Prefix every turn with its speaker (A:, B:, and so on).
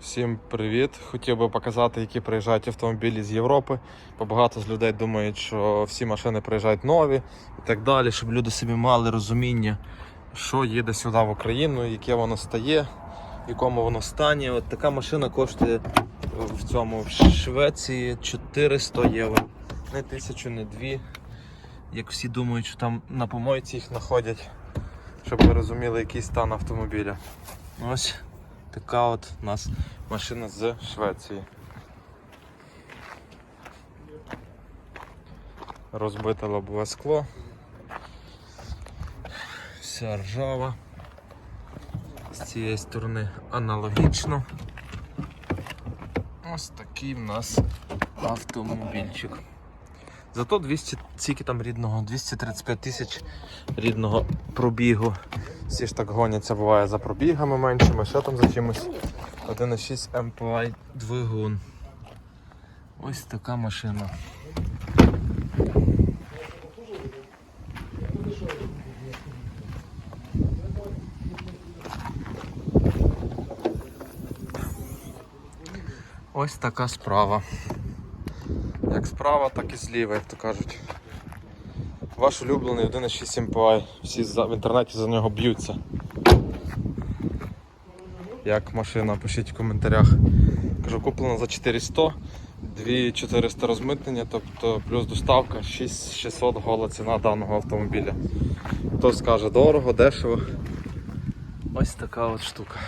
A: Всім привіт! Хотів би показати, які приїжджають автомобілі з Європи. Бо багато з людей думають, що всі машини приїжджають нові і так далі, щоб люди собі мали розуміння, що їде сюди в Україну, яке воно стає, в якому воно стані. От така машина коштує в цьому в Швеції 400 євро. Не тисячу, не дві. Як всі думають, що там на помойці їх знаходять, щоб ви розуміли, який стан автомобіля. Ось така от у нас машина з Швеції. Розбите лобове скло. Вся ржава. З цієї сторони аналогічно. Ось такий в нас автомобільчик. Зато 200 скільки там рідного, 235 тисяч рідного пробігу. Всі ж так гоняться, буває за пробігами меншими, що там за чимось. 1,6 MPI двигун. Ось така машина. Ось така справа. Як справа, так і зліва, як то кажуть. Ваш улюблений 1.6 MPI. Всі в інтернеті за нього б'ються. Як машина, пишіть в коментарях. Кажу, куплена за 400, 2400 розмитнення, тобто плюс доставка 6600 гола ціна даного автомобіля. Хто скаже дорого, дешево. Ось така от штука.